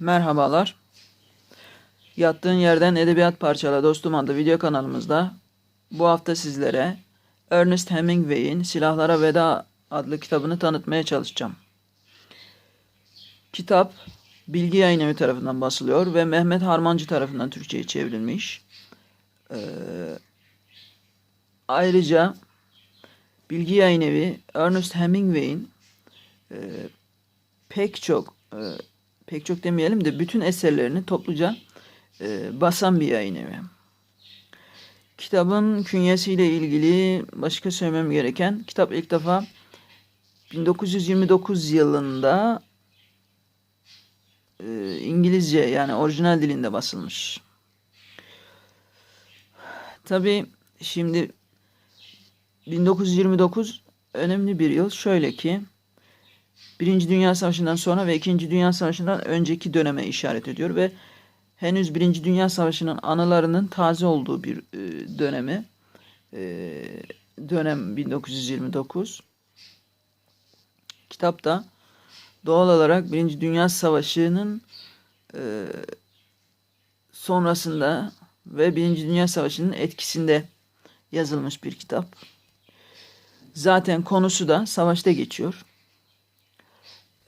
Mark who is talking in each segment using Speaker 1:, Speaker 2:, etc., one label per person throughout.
Speaker 1: Merhabalar. Yattığın yerden edebiyat parçala dostum adlı video kanalımızda bu hafta sizlere Ernest Hemingway'in Silahlara Veda adlı kitabını tanıtmaya çalışacağım. Kitap Bilgi Yayınevi tarafından basılıyor ve Mehmet Harmancı tarafından Türkçe'ye çevrilmiş. Ee, ayrıca Bilgi Yayınevi Ernest Hemingway'in e, pek çok e, pek çok demeyelim de bütün eserlerini topluca e, basan bir yayın evi. Kitabın künyesiyle ilgili başka söylemem gereken kitap ilk defa 1929 yılında e, İngilizce yani orijinal dilinde basılmış. Tabi şimdi 1929 önemli bir yıl. Şöyle ki Birinci Dünya Savaşı'ndan sonra ve İkinci Dünya Savaşı'ndan önceki döneme işaret ediyor ve henüz Birinci Dünya Savaşı'nın anılarının taze olduğu bir e, dönemi e, dönem 1929 kitapta doğal olarak Birinci Dünya Savaşı'nın e, sonrasında ve Birinci Dünya Savaşı'nın etkisinde yazılmış bir kitap. Zaten konusu da savaşta geçiyor.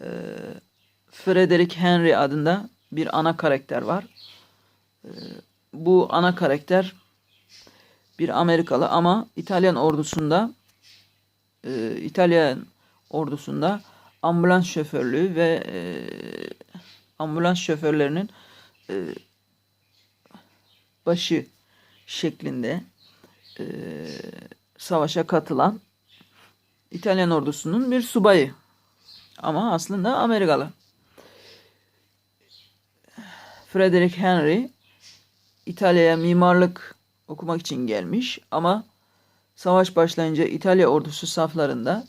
Speaker 1: Ee, Frederick Henry adında bir ana karakter var. Ee, bu ana karakter bir Amerikalı ama İtalyan ordusunda e, İtalyan ordusunda ambulans şoförlüğü ve e, ambulans şoförlerinin e, başı şeklinde savaşa katılan İtalyan ordusunun bir subayı. Ama aslında Amerikalı. Frederick Henry İtalya'ya mimarlık okumak için gelmiş ama savaş başlayınca İtalya ordusu saflarında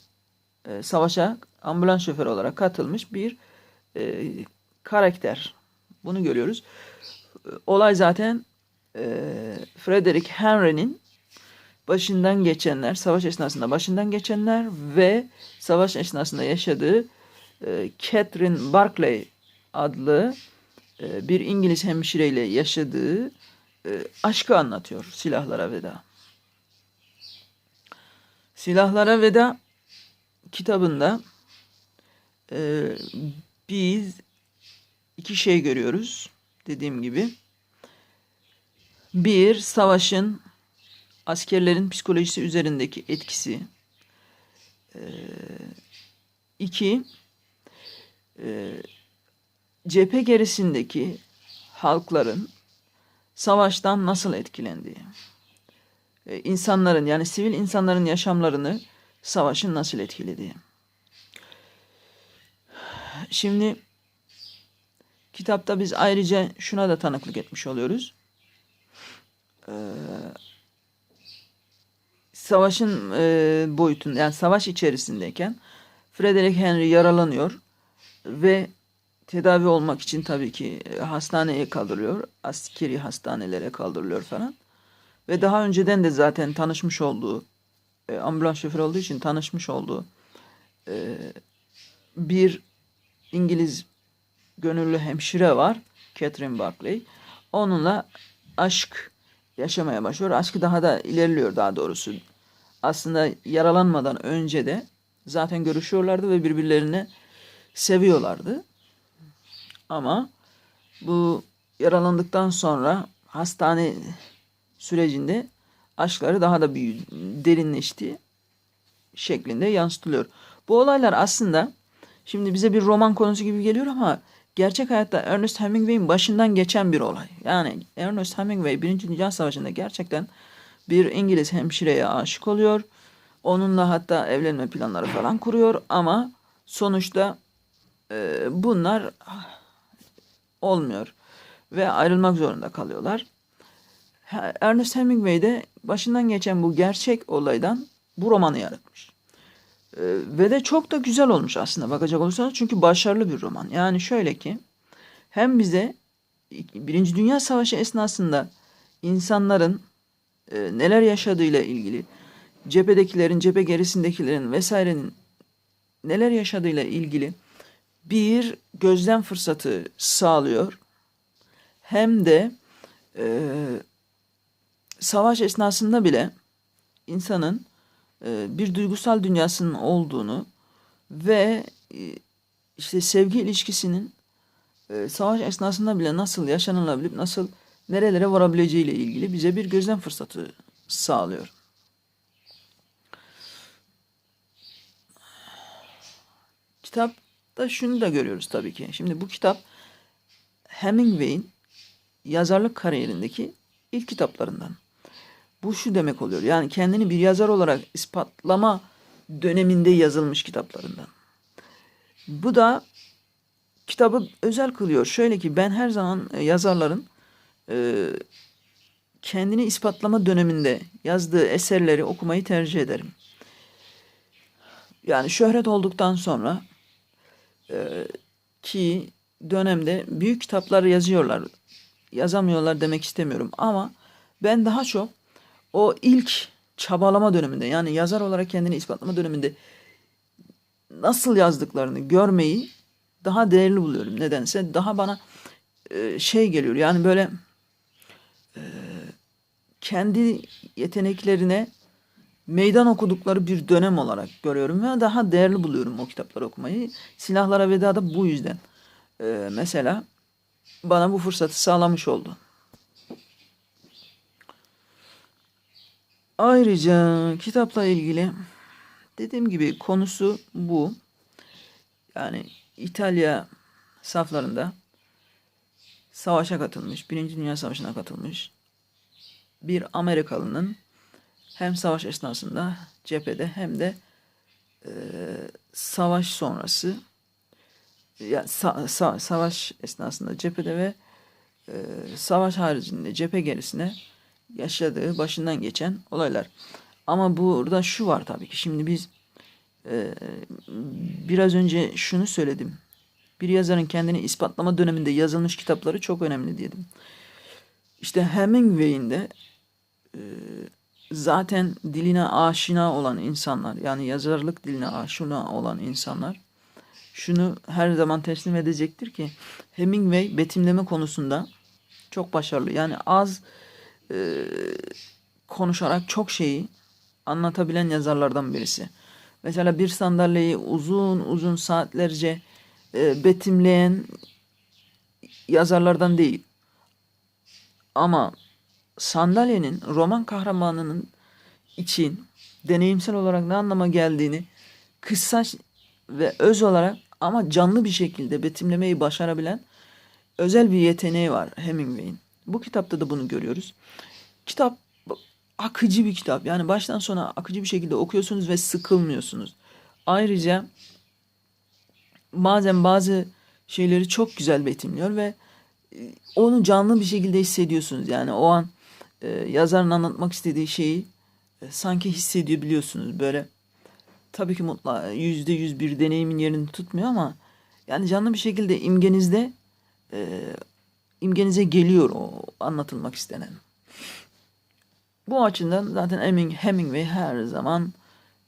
Speaker 1: e, savaşa ambulans şoförü olarak katılmış bir e, karakter. Bunu görüyoruz. Olay zaten e, Frederick Henry'nin başından geçenler, savaş esnasında başından geçenler ve savaş esnasında yaşadığı e, Catherine Barclay adlı e, bir İngiliz hemşireyle yaşadığı e, aşkı anlatıyor Silahlara Veda. Silahlara Veda kitabında e, biz iki şey görüyoruz dediğim gibi. Bir, savaşın askerlerin psikolojisi üzerindeki etkisi. Ee, iki, e, cephe gerisindeki halkların savaştan nasıl etkilendiği. Ee, insanların yani sivil insanların yaşamlarını savaşın nasıl etkilediği. Şimdi kitapta biz ayrıca şuna da tanıklık etmiş oluyoruz. Ee, savaşın e, boyutunda yani savaş içerisindeyken Frederick Henry yaralanıyor ve tedavi olmak için tabii ki e, hastaneye kaldırılıyor. Askeri hastanelere kaldırılıyor falan. Ve daha önceden de zaten tanışmış olduğu e, ambulans şoförü olduğu için tanışmış olduğu e, bir İngiliz gönüllü hemşire var. Catherine Barclay. Onunla aşk yaşamaya başlıyor. Aşkı daha da ilerliyor daha doğrusu aslında yaralanmadan önce de zaten görüşüyorlardı ve birbirlerini seviyorlardı. Ama bu yaralandıktan sonra hastane sürecinde aşkları daha da büyüdü, derinleşti şeklinde yansıtılıyor. Bu olaylar aslında şimdi bize bir roman konusu gibi geliyor ama gerçek hayatta Ernest Hemingway'in başından geçen bir olay. Yani Ernest Hemingway Birinci Dünya Savaşı'nda gerçekten bir İngiliz hemşireye aşık oluyor. Onunla hatta evlenme planları falan kuruyor ama sonuçta e, bunlar olmuyor ve ayrılmak zorunda kalıyorlar. Ernest Hemingway de başından geçen bu gerçek olaydan bu romanı yaratmış. E, ve de çok da güzel olmuş aslında bakacak olursanız çünkü başarılı bir roman. Yani şöyle ki hem bize Birinci Dünya Savaşı esnasında insanların e, neler yaşadığıyla ilgili, cephedekilerin, cephe gerisindekilerin vesairenin neler yaşadığıyla ilgili bir gözlem fırsatı sağlıyor hem de e, savaş esnasında bile insanın e, bir duygusal dünyasının olduğunu ve e, işte sevgi ilişkisinin e, savaş esnasında bile nasıl yaşanılabilip nasıl nerelere varabileceği ile ilgili bize bir gözlem fırsatı sağlıyor. Kitapta şunu da görüyoruz tabii ki. Şimdi bu kitap Hemingway'in yazarlık kariyerindeki ilk kitaplarından. Bu şu demek oluyor. Yani kendini bir yazar olarak ispatlama döneminde yazılmış kitaplarından. Bu da kitabı özel kılıyor. Şöyle ki ben her zaman e, yazarların e, kendini ispatlama döneminde yazdığı eserleri okumayı tercih ederim. Yani şöhret olduktan sonra e, ki dönemde büyük kitaplar yazıyorlar. Yazamıyorlar demek istemiyorum ama ben daha çok o ilk çabalama döneminde yani yazar olarak kendini ispatlama döneminde nasıl yazdıklarını görmeyi daha değerli buluyorum nedense. Daha bana e, şey geliyor yani böyle e, kendi yeteneklerine meydan okudukları bir dönem olarak görüyorum ve daha değerli buluyorum o kitapları okumayı. Silahlara Veda da bu yüzden. E, mesela bana bu fırsatı sağlamış oldu. Ayrıca kitapla ilgili dediğim gibi konusu bu. Yani İtalya saflarında savaşa katılmış, Birinci Dünya Savaşı'na katılmış bir Amerikalının hem savaş esnasında cephede hem de e, savaş sonrası ya sa, sa, savaş esnasında cephede ve e, savaş haricinde cephe gerisine yaşadığı başından geçen olaylar. Ama burada şu var tabii ki şimdi biz e, biraz önce şunu söyledim. Bir yazarın kendini ispatlama döneminde yazılmış kitapları çok önemli dedim. İşte Hemingway'in de e, zaten diline aşina olan insanlar yani yazarlık diline aşina olan insanlar şunu her zaman teslim edecektir ki Hemingway betimleme konusunda çok başarılı. Yani az e, konuşarak çok şeyi anlatabilen yazarlardan birisi. Mesela bir sandalyeyi uzun uzun saatlerce e, betimleyen yazarlardan değil. Ama sandalyenin roman kahramanının için deneyimsel olarak ne anlama geldiğini kısa ve öz olarak ama canlı bir şekilde betimlemeyi başarabilen özel bir yeteneği var Hemingway'in. Bu kitapta da bunu görüyoruz. Kitap akıcı bir kitap. Yani baştan sona akıcı bir şekilde okuyorsunuz ve sıkılmıyorsunuz. Ayrıca bazen bazı şeyleri çok güzel betimliyor ve onu canlı bir şekilde hissediyorsunuz. Yani o an e, yazarın anlatmak istediği şeyi e, sanki hissediyor biliyorsunuz. Böyle tabii ki mutla yüzde yüz bir deneyimin yerini tutmuyor ama yani canlı bir şekilde imgenizde e, imgenize geliyor o anlatılmak istenen. Bu açıdan zaten Hemingway her zaman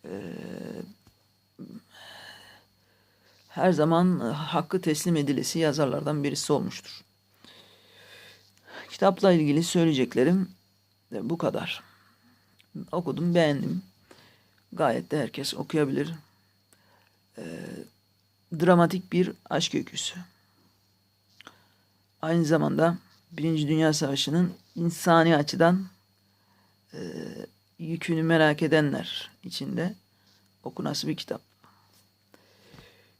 Speaker 1: e, her zaman hakkı teslim edilesi yazarlardan birisi olmuştur. Kitapla ilgili söyleyeceklerim bu kadar. Okudum, beğendim. Gayet de herkes okuyabilir. E, dramatik bir aşk öyküsü. Aynı zamanda Birinci Dünya Savaşı'nın insani açıdan e, yükünü merak edenler için de okunası bir kitap.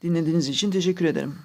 Speaker 1: Dinlediğiniz için teşekkür ederim.